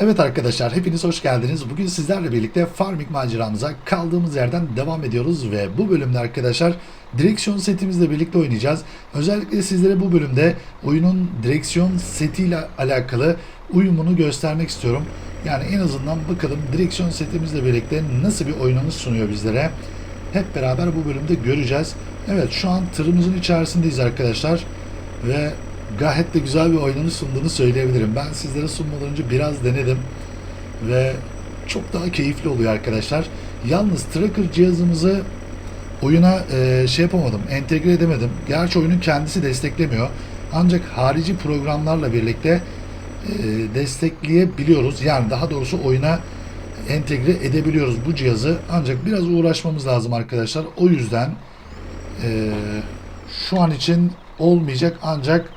Evet arkadaşlar hepiniz hoş geldiniz. Bugün sizlerle birlikte farming maceramıza kaldığımız yerden devam ediyoruz ve bu bölümde arkadaşlar direksiyon setimizle birlikte oynayacağız. Özellikle sizlere bu bölümde oyunun direksiyon setiyle alakalı uyumunu göstermek istiyorum. Yani en azından bakalım direksiyon setimizle birlikte nasıl bir oynanış sunuyor bizlere. Hep beraber bu bölümde göreceğiz. Evet şu an tırımızın içerisindeyiz arkadaşlar ve gayet de güzel bir oynanış sunduğunu söyleyebilirim. Ben sizlere sunmadan önce biraz denedim ve çok daha keyifli oluyor arkadaşlar. Yalnız tracker cihazımızı oyuna e, şey yapamadım, entegre edemedim. Gerçi oyunun kendisi desteklemiyor. Ancak harici programlarla birlikte e, destekleyebiliyoruz. Yani daha doğrusu oyuna entegre edebiliyoruz bu cihazı. Ancak biraz uğraşmamız lazım arkadaşlar. O yüzden e, şu an için olmayacak ancak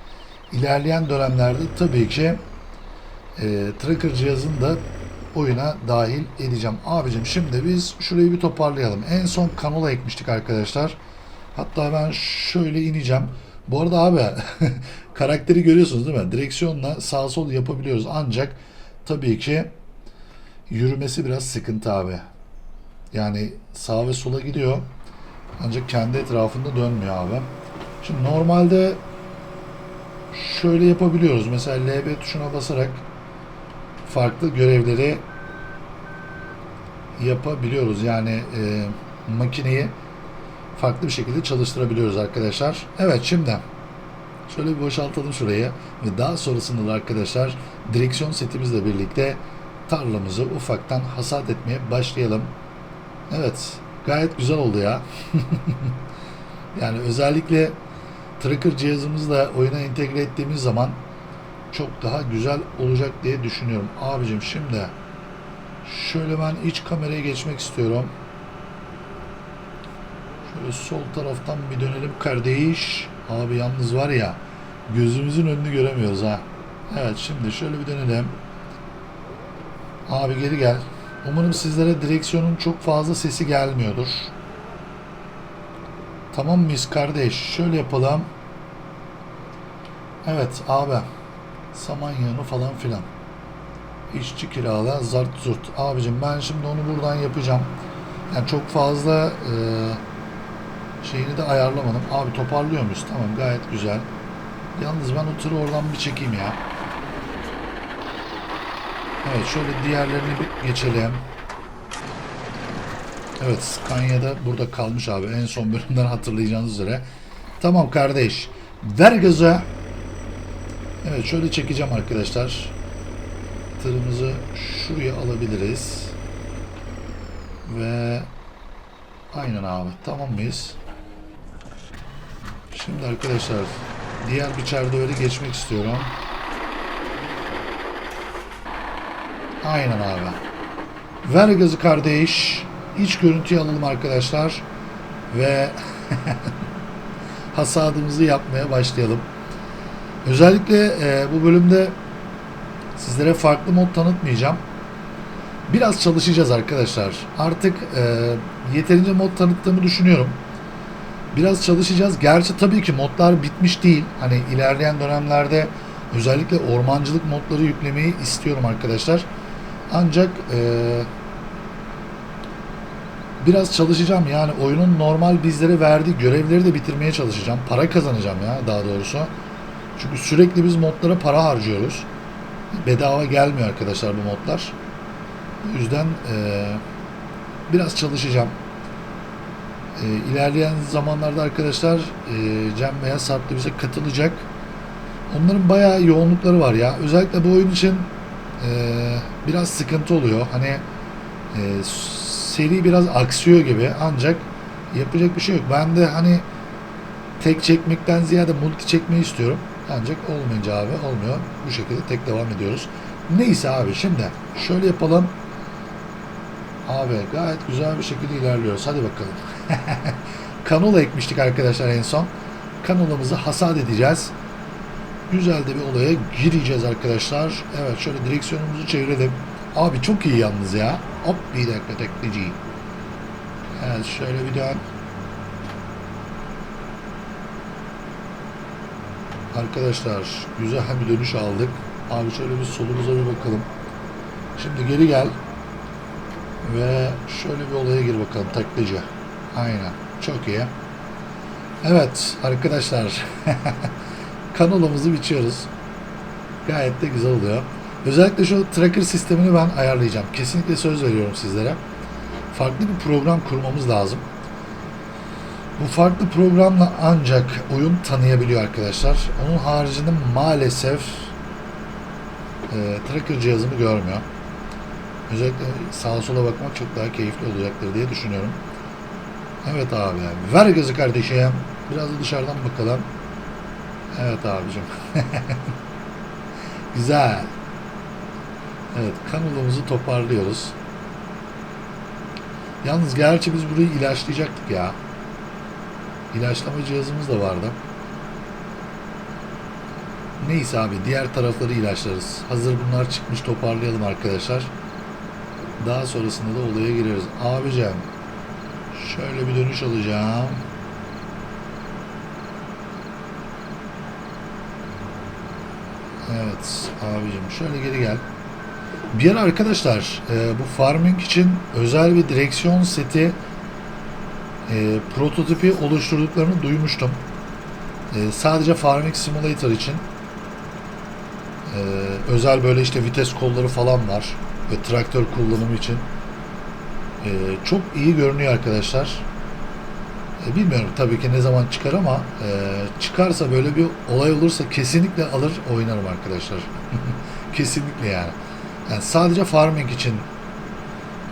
ilerleyen dönemlerde tabii ki e, tracker cihazını da oyuna dahil edeceğim. Abicim şimdi biz şurayı bir toparlayalım. En son kanola ekmiştik arkadaşlar. Hatta ben şöyle ineceğim. Bu arada abi karakteri görüyorsunuz değil mi? Direksiyonla sağ sol yapabiliyoruz. Ancak tabii ki yürümesi biraz sıkıntı abi. Yani sağa ve sola gidiyor. Ancak kendi etrafında dönmüyor abi. Şimdi normalde şöyle yapabiliyoruz. Mesela LB tuşuna basarak farklı görevleri yapabiliyoruz. Yani e, makineyi farklı bir şekilde çalıştırabiliyoruz arkadaşlar. Evet şimdi şöyle bir boşaltalım şurayı ve daha sonrasında da arkadaşlar direksiyon setimizle birlikte tarlamızı ufaktan hasat etmeye başlayalım. Evet gayet güzel oldu ya. yani özellikle tracker cihazımızla oyuna entegre ettiğimiz zaman çok daha güzel olacak diye düşünüyorum. Abicim şimdi şöyle ben iç kameraya geçmek istiyorum. Şöyle sol taraftan bir dönelim kardeş. Abi yalnız var ya gözümüzün önünü göremiyoruz ha. Evet şimdi şöyle bir dönelim. Abi geri gel. Umarım sizlere direksiyonun çok fazla sesi gelmiyordur. Tamam mıyız kardeş? Şöyle yapalım. Evet abi. Samanyağını falan filan. İşçi kirala zart zurt. Abicim ben şimdi onu buradan yapacağım. Yani çok fazla e, şeyini de ayarlamadım. Abi toparlıyor muyuz? Tamam gayet güzel. Yalnız ben o tırı oradan bir çekeyim ya. Evet şöyle diğerlerini bir geçelim. Evet Scania'da burada kalmış abi. En son bölümden hatırlayacağınız üzere. Tamam kardeş. Ver gaza. Evet şöyle çekeceğim arkadaşlar. Tırımızı şuraya alabiliriz. Ve aynen abi. Tamam mıyız? Şimdi arkadaşlar diğer bir çerdöveri geçmek istiyorum. Aynen abi. Ver gazı kardeş. İç görüntüyü alalım arkadaşlar. Ve hasadımızı yapmaya başlayalım. Özellikle e, bu bölümde sizlere farklı mod tanıtmayacağım. Biraz çalışacağız arkadaşlar. Artık e, yeterince mod tanıttığımı düşünüyorum. Biraz çalışacağız. Gerçi tabii ki modlar bitmiş değil. Hani ilerleyen dönemlerde özellikle ormancılık modları yüklemeyi istiyorum arkadaşlar. Ancak e, biraz çalışacağım. Yani oyunun normal bizlere verdiği görevleri de bitirmeye çalışacağım. Para kazanacağım ya daha doğrusu. Çünkü sürekli biz modlara para harcıyoruz. Bedava gelmiyor arkadaşlar bu modlar. O yüzden e, biraz çalışacağım. E, ilerleyen zamanlarda arkadaşlar e, Cem veya Sarp bize katılacak. Onların bayağı yoğunlukları var ya. Özellikle bu oyun için e, biraz sıkıntı oluyor. Hani e, seri biraz aksıyor gibi ancak yapacak bir şey yok. Ben de hani tek çekmekten ziyade multi çekmeyi istiyorum. Ancak olmayınca abi olmuyor. Bu şekilde tek devam ediyoruz. Neyse abi şimdi şöyle yapalım. Abi gayet güzel bir şekilde ilerliyoruz. Hadi bakalım. Kanola ekmiştik arkadaşlar en son. Kanolamızı hasat edeceğiz. Güzel de bir olaya gireceğiz arkadaşlar. Evet şöyle direksiyonumuzu çevirelim. Abi çok iyi yalnız ya. Hop bir dakika tekneci. Evet şöyle bir dön. Arkadaşlar güzel bir dönüş aldık. Abi şöyle bir solumuza bir bakalım. Şimdi geri gel. Ve şöyle bir olaya gir bakalım taklacı. Aynen. Çok iyi. Evet arkadaşlar. kanalımızı biçiyoruz. Gayet de güzel oluyor. Özellikle şu tracker sistemini ben ayarlayacağım. Kesinlikle söz veriyorum sizlere. Farklı bir program kurmamız lazım. Bu farklı programla ancak oyun tanıyabiliyor arkadaşlar. Onun haricinde maalesef e, tracker cihazımı görmüyor. Özellikle sağa sola bakmak çok daha keyifli olacaktır diye düşünüyorum. Evet abi. Ver gözü kardeşim. Biraz da dışarıdan bakalım. Evet abicim. Güzel. Evet kanalımızı toparlıyoruz. Yalnız gerçi biz burayı ilaçlayacaktık ya. İlaçlama cihazımız da vardı. Neyse abi diğer tarafları ilaçlarız. Hazır bunlar çıkmış toparlayalım arkadaşlar. Daha sonrasında da olaya gireriz. Abicim şöyle bir dönüş alacağım. Evet abicim şöyle geri gel. Bir ara arkadaşlar e, bu farming için özel bir direksiyon seti e, prototipi oluşturduklarını duymuştum. E, sadece Farming Simulator için e, özel böyle işte vites kolları falan var ve traktör kullanımı için e, çok iyi görünüyor arkadaşlar. E, bilmiyorum tabii ki ne zaman çıkar ama e, çıkarsa böyle bir olay olursa kesinlikle alır oynarım arkadaşlar. kesinlikle yani. yani. Sadece farming için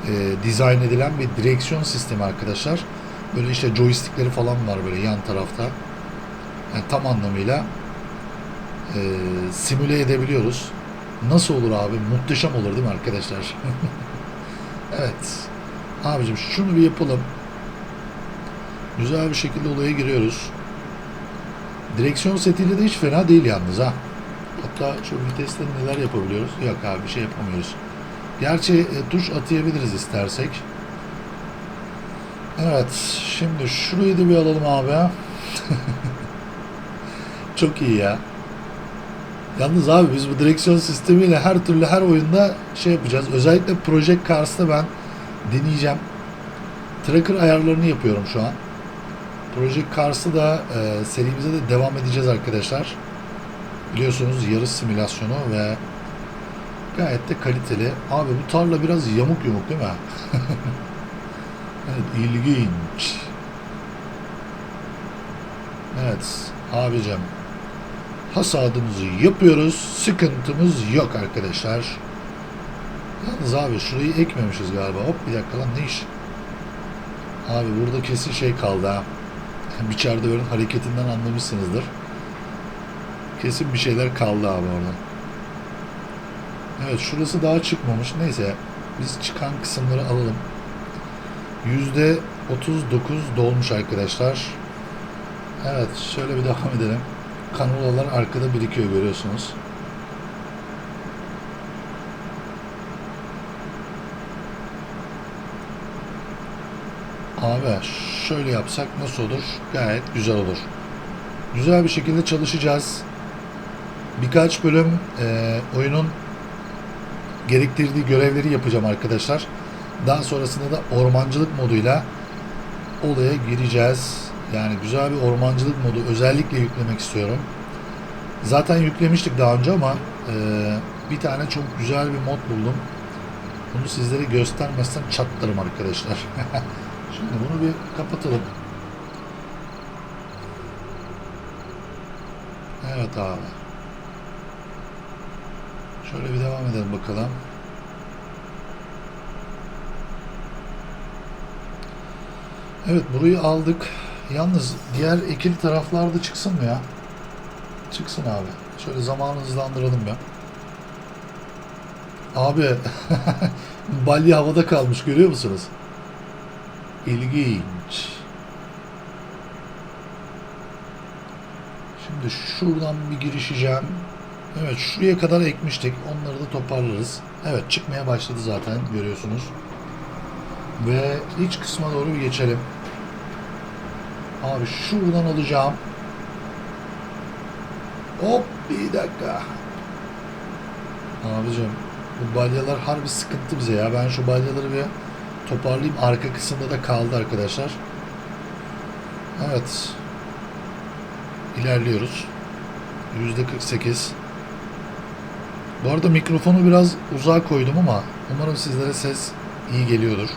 e, dizayn edilen bir direksiyon sistemi arkadaşlar. Böyle işte joystickleri falan var böyle yan tarafta. Yani tam anlamıyla e, simüle edebiliyoruz. Nasıl olur abi? Muhteşem olur değil mi arkadaşlar? evet. Abicim şunu bir yapalım. Güzel bir şekilde olaya giriyoruz. Direksiyon setiyle de hiç fena değil yalnız ha. Hatta şu viteste neler yapabiliyoruz? Yok abi bir şey yapamıyoruz. Gerçi e, tuş atayabiliriz istersek. Evet. Şimdi şurayı da bir alalım abi. Çok iyi ya. Yalnız abi biz bu direksiyon sistemiyle her türlü her oyunda şey yapacağız. Özellikle Project Cars'ta ben deneyeceğim. Tracker ayarlarını yapıyorum şu an. Project Cars'ı da e, serimize de devam edeceğiz arkadaşlar. Biliyorsunuz yarış simülasyonu ve gayet de kaliteli. Abi bu tarla biraz yamuk yumuk değil mi? evet ilginç. Evet abicim hasadımızı yapıyoruz. Sıkıntımız yok arkadaşlar. Yalnız abi şurayı ekmemişiz galiba. Hop bir dakika lan ne iş? Abi burada kesin şey kaldı ha. Bir çardıverin hareketinden anlamışsınızdır. Kesin bir şeyler kaldı abi orada. Evet şurası daha çıkmamış. Neyse biz çıkan kısımları alalım. Yüzde 39 dolmuş arkadaşlar. Evet şöyle bir devam edelim. Kanulalar arkada birikiyor görüyorsunuz. Abi şöyle yapsak nasıl olur? Gayet güzel olur. Güzel bir şekilde çalışacağız. Birkaç bölüm e, oyunun gerektirdiği görevleri yapacağım arkadaşlar. Daha sonrasında da ormancılık moduyla olaya gireceğiz. Yani güzel bir ormancılık modu özellikle yüklemek istiyorum. Zaten yüklemiştik daha önce ama e, bir tane çok güzel bir mod buldum. Bunu sizlere göstermezsem çatlarım arkadaşlar. Şimdi bunu bir kapatalım. Evet abi. Şöyle bir devam edelim bakalım. Evet burayı aldık. Yalnız diğer ekili taraflarda çıksın mı ya? Çıksın abi. Şöyle zamanı hızlandıralım ya. Abi balya havada kalmış görüyor musunuz? İlginç. Şimdi şuradan bir girişeceğim. Evet şuraya kadar ekmiştik. Onları da toparlarız. Evet çıkmaya başladı zaten görüyorsunuz. Ve iç kısma doğru bir geçelim. Abi şuradan alacağım. Hop bir dakika. Abicim Bu balyalar harbi sıkıntı bize ya. Ben şu balyaları bir toparlayayım. Arka kısımda da kaldı arkadaşlar. Evet. İlerliyoruz. %48. Bu arada mikrofonu biraz uzağa koydum ama umarım sizlere ses iyi geliyordur.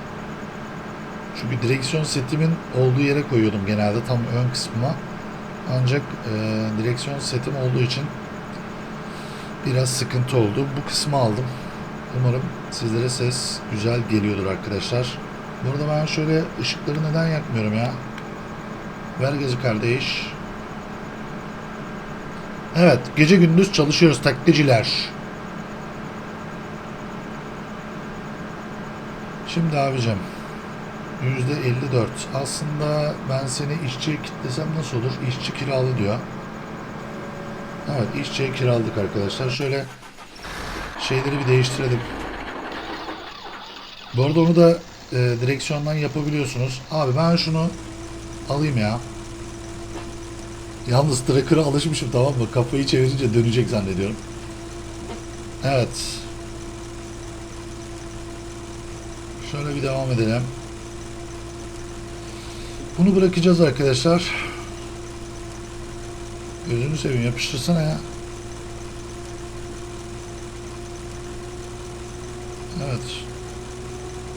Çünkü direksiyon setimin olduğu yere koyuyordum genelde tam ön kısmıma. Ancak e, direksiyon setim olduğu için biraz sıkıntı oldu. Bu kısmı aldım. Umarım sizlere ses güzel geliyordur arkadaşlar. Burada ben şöyle ışıkları neden yakmıyorum ya? Ver gazı kardeş. Evet, gece gündüz çalışıyoruz taklitciler. Şimdi abicim %54. Aslında ben seni işçiye kitlesem nasıl olur? İşçi kiralı diyor. Evet işçiye kiraladık arkadaşlar. Şöyle şeyleri bir değiştirelim. Bu arada onu da e, direksiyondan yapabiliyorsunuz. Abi ben şunu alayım ya. Yalnız tracker'a alışmışım tamam mı? Kafayı çevirince dönecek zannediyorum. Evet. Şöyle bir devam edelim. Bunu bırakacağız arkadaşlar. Gözünü seveyim yapıştırsana ya. Evet.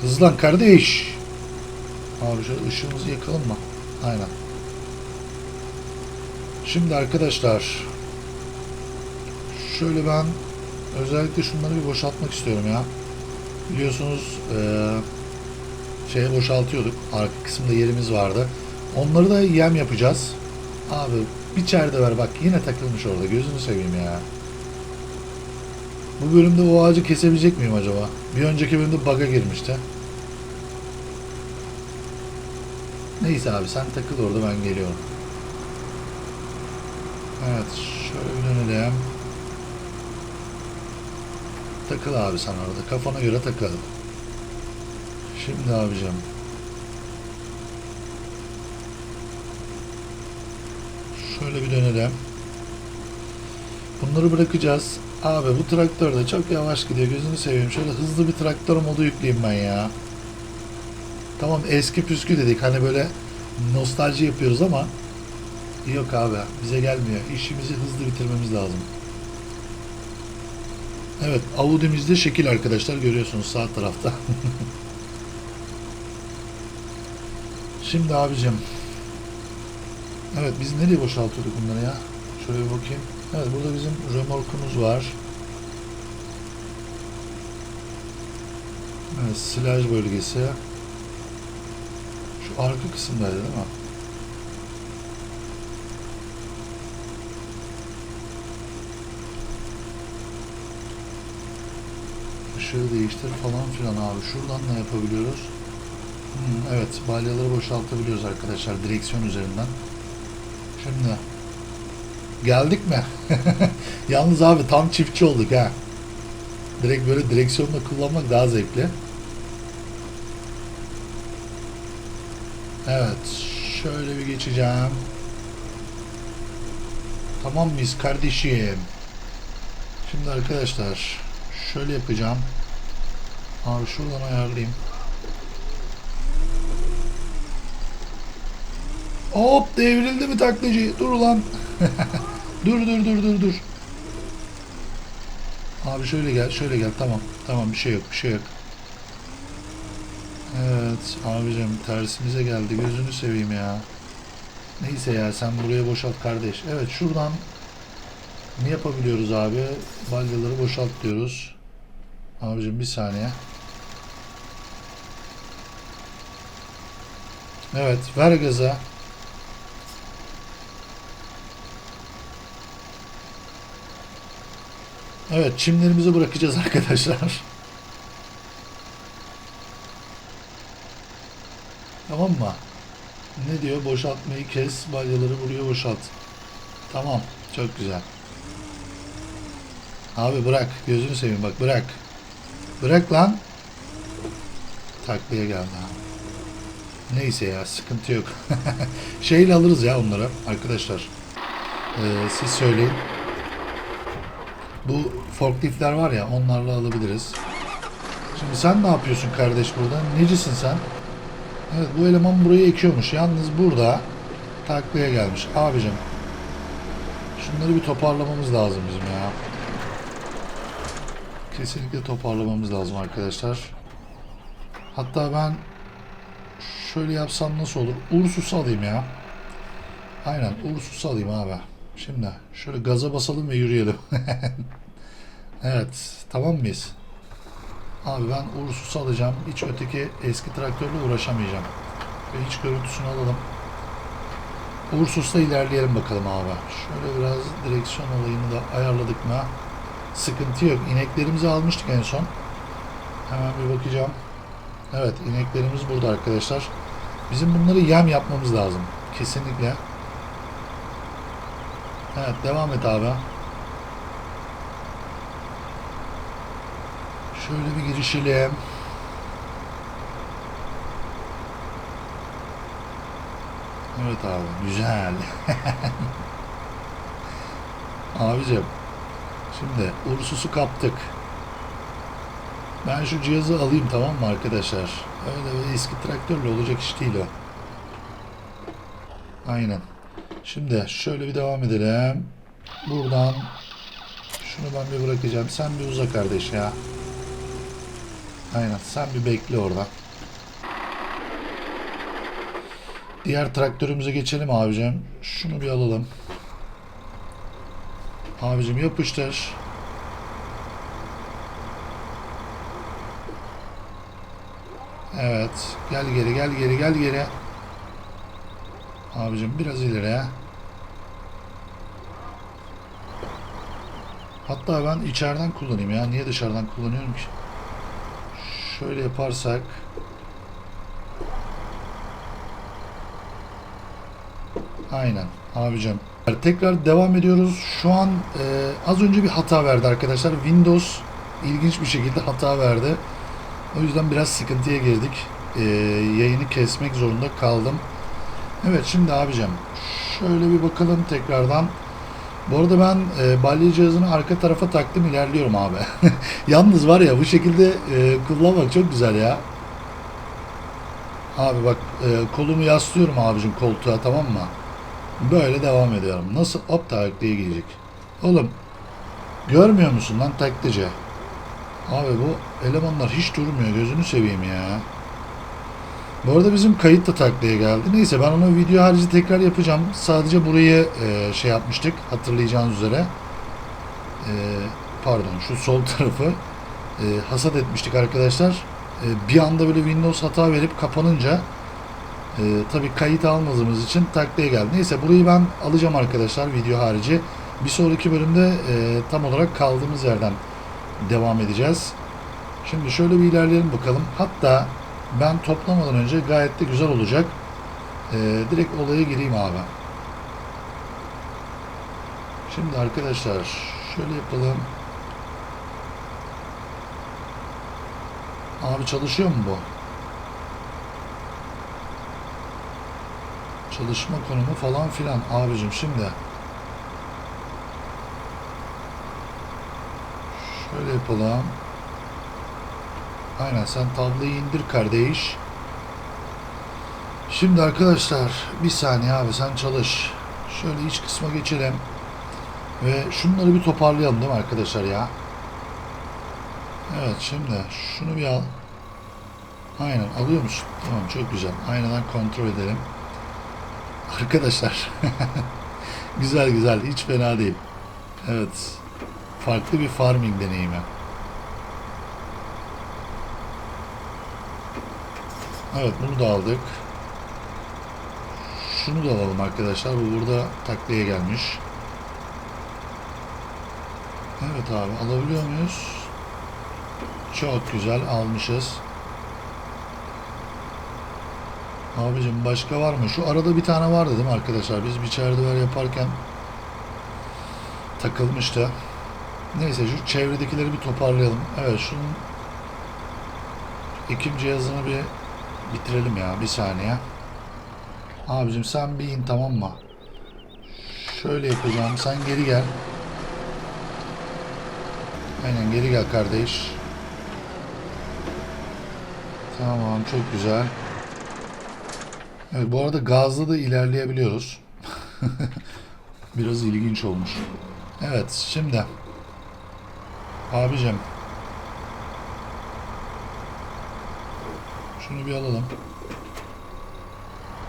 Hızlan kardeş. Abi şöyle ışığımızı yakalım mı? Aynen. Şimdi arkadaşlar şöyle ben özellikle şunları bir boşaltmak istiyorum ya. Biliyorsunuz eee şeye boşaltıyorduk. Arka kısımda yerimiz vardı. Onları da yem yapacağız. Abi bir çerde ver bak yine takılmış orada gözünü seveyim ya. Bu bölümde o ağacı kesebilecek miyim acaba? Bir önceki bölümde bug'a girmişti. Neyse abi sen takıl orada ben geliyorum. Evet şöyle bir dönelim. Takıl abi sen orada kafana göre takıl. Şimdi abicim. Şöyle bir dönelim. Bunları bırakacağız. Abi bu traktör de çok yavaş gidiyor. Gözünü seveyim. Şöyle hızlı bir traktör modu yükleyeyim ben ya. Tamam eski püskü dedik. Hani böyle nostalji yapıyoruz ama yok abi. Bize gelmiyor. İşimizi hızlı bitirmemiz lazım. Evet Audi'mizde şekil arkadaşlar. Görüyorsunuz sağ tarafta. Şimdi abicim. Evet biz nereye boşaltıyorduk bunları ya? Şöyle bir bakayım. Evet burada bizim römorkumuz var. Evet silaj bölgesi. Şu arka kısımdaydı değil mi? Işığı değiştir falan filan abi. Şuradan ne yapabiliyoruz? Evet, balyaları boşaltabiliyoruz arkadaşlar direksiyon üzerinden. Şimdi geldik mi? Yalnız abi tam çiftçi olduk ha. Direkt böyle direksiyonla kullanmak daha zevkli. Evet, şöyle bir geçeceğim. Tamam mıyız kardeşim? Şimdi arkadaşlar şöyle yapacağım. Abi şuradan ayarlayayım. Hop devrildi mi taklacı? Dur ulan. dur dur dur dur dur. Abi şöyle gel şöyle gel tamam. Tamam bir şey yok bir şey yok. Evet abicim tersimize geldi gözünü seveyim ya. Neyse ya sen buraya boşalt kardeş. Evet şuradan ne yapabiliyoruz abi? Balyaları boşalt diyoruz. Abicim bir saniye. Evet ver gaza. Evet çimlerimizi bırakacağız arkadaşlar. Tamam mı? Ne diyor? Boşaltmayı kes, balyaları buraya boşalt. Tamam, çok güzel. Abi bırak, gözünü seveyim bak bırak. Bırak lan. Taklaya geldi abi. Neyse ya sıkıntı yok. Şeyle alırız ya onları arkadaşlar. Ee, siz söyleyin. Bu forkliftler var ya onlarla alabiliriz. Şimdi sen ne yapıyorsun kardeş burada? Necisin sen? Evet bu eleman burayı ekiyormuş. Yalnız burada taklaya gelmiş. Abicim şunları bir toparlamamız lazım bizim ya. Kesinlikle toparlamamız lazım arkadaşlar. Hatta ben şöyle yapsam nasıl olur? Ursus alayım ya. Aynen Ursus alayım abi. Şimdi şöyle gaza basalım ve yürüyelim. evet tamam mıyız? Abi ben Ursus'u alacağım. Hiç öteki eski traktörle uğraşamayacağım. Ve hiç görüntüsünü alalım. Ursus'la ilerleyelim bakalım abi. Şöyle biraz direksiyon olayını da ayarladık mı? Sıkıntı yok. İneklerimizi almıştık en son. Hemen bir bakacağım. Evet ineklerimiz burada arkadaşlar. Bizim bunları yem yapmamız lazım. Kesinlikle. Evet devam et abi. Şöyle bir girişelim. Evet abi güzel. Abicim şimdi Ursus'u kaptık. Ben şu cihazı alayım tamam mı arkadaşlar? Öyle böyle eski traktörle olacak iş değil o. Aynen. Şimdi şöyle bir devam edelim. Buradan şunu ben bir bırakacağım. Sen bir uza kardeş ya. Aynen sen bir bekle orada. Diğer traktörümüze geçelim abicim. Şunu bir alalım. Abicim yapıştır. Evet. Gel geri gel geri gel geri. Abicim biraz ileri. Hatta ben içeriden kullanayım ya. Niye dışarıdan kullanıyorum ki? Şöyle yaparsak Aynen abicim. Tekrar devam ediyoruz. Şu an e, az önce bir hata verdi arkadaşlar. Windows ilginç bir şekilde hata verdi. O yüzden biraz sıkıntıya girdik. E, yayını kesmek zorunda kaldım. Evet şimdi abicim şöyle bir bakalım tekrardan. Bu arada ben e, balya cihazını arka tarafa taktım ilerliyorum abi. Yalnız var ya bu şekilde e, kullanmak çok güzel ya. Abi bak e, kolumu yaslıyorum abicim koltuğa tamam mı? Böyle devam ediyorum. Nasıl hop taklaya gidecek. Oğlum görmüyor musun lan taklacı? Abi bu elemanlar hiç durmuyor gözünü seveyim ya. Bu arada bizim kayıt da taklaya geldi. Neyse ben onu video harici tekrar yapacağım. Sadece burayı e, şey yapmıştık hatırlayacağınız üzere. E, pardon şu sol tarafı e, hasat etmiştik arkadaşlar. E, bir anda böyle Windows hata verip kapanınca e, tabii kayıt almadığımız için taklaya geldi. Neyse burayı ben alacağım arkadaşlar video harici. Bir sonraki bölümde e, tam olarak kaldığımız yerden devam edeceğiz. Şimdi şöyle bir ilerleyelim bakalım. Hatta ben toplamadan önce gayet de güzel olacak. Ee, direkt olaya gireyim abi. Şimdi arkadaşlar şöyle yapalım. Abi çalışıyor mu bu? Çalışma konumu falan filan abicim şimdi. Şöyle yapalım. Aynen sen tablayı indir kardeş. Şimdi arkadaşlar bir saniye abi sen çalış. Şöyle iç kısma geçelim. Ve şunları bir toparlayalım değil mi arkadaşlar ya? Evet şimdi şunu bir al. Aynen alıyor musun? Tamam çok güzel. Aynadan kontrol edelim. Arkadaşlar güzel güzel hiç fena değil. Evet. Farklı bir farming deneyimi. Evet bunu da aldık. Şunu da alalım arkadaşlar. Bu burada taklaya gelmiş. Evet abi alabiliyor muyuz? Çok güzel almışız. Abicim başka var mı? Şu arada bir tane vardı değil mi arkadaşlar? Biz bir çerdever yaparken takılmıştı. Neyse şu çevredekileri bir toparlayalım. Evet şunun ekim cihazını bir bitirelim ya bir saniye. Abicim sen bir in tamam mı? Şöyle yapacağım. Sen geri gel. Aynen geri gel kardeş. Tamam çok güzel. Evet bu arada gazla da ilerleyebiliyoruz. Biraz ilginç olmuş. Evet şimdi. Abicim. Şunu bir alalım.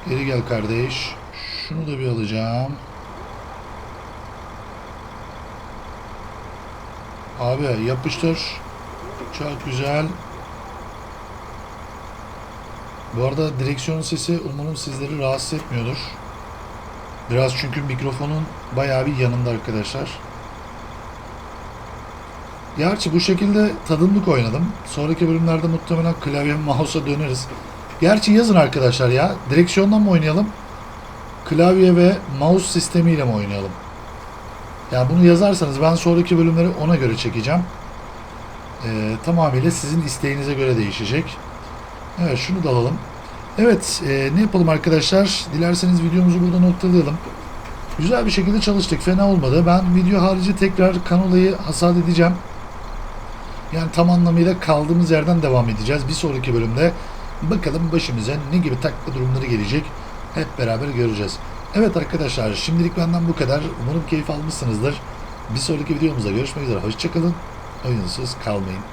Geri gel kardeş. Şunu da bir alacağım. Abi yapıştır. Çok güzel. Bu arada direksiyon sesi umarım sizleri rahatsız etmiyordur. Biraz çünkü mikrofonun bayağı bir yanında arkadaşlar. Gerçi bu şekilde tadımlık oynadım. Sonraki bölümlerde muhtemelen klavye mouse'a döneriz. Gerçi yazın arkadaşlar ya. Direksiyondan mı oynayalım? Klavye ve mouse sistemiyle mi oynayalım? Yani bunu yazarsanız ben sonraki bölümleri ona göre çekeceğim. Ee, tamamıyla sizin isteğinize göre değişecek. Evet şunu da alalım. Evet e, ne yapalım arkadaşlar? Dilerseniz videomuzu burada noktalayalım. Güzel bir şekilde çalıştık. Fena olmadı. Ben video harici tekrar kanolayı hasat edeceğim. Yani tam anlamıyla kaldığımız yerden devam edeceğiz. Bir sonraki bölümde bakalım başımıza ne gibi takla durumları gelecek. Hep beraber göreceğiz. Evet arkadaşlar şimdilik benden bu kadar. Umarım keyif almışsınızdır. Bir sonraki videomuzda görüşmek üzere. Hoşçakalın. Oyunsuz kalmayın.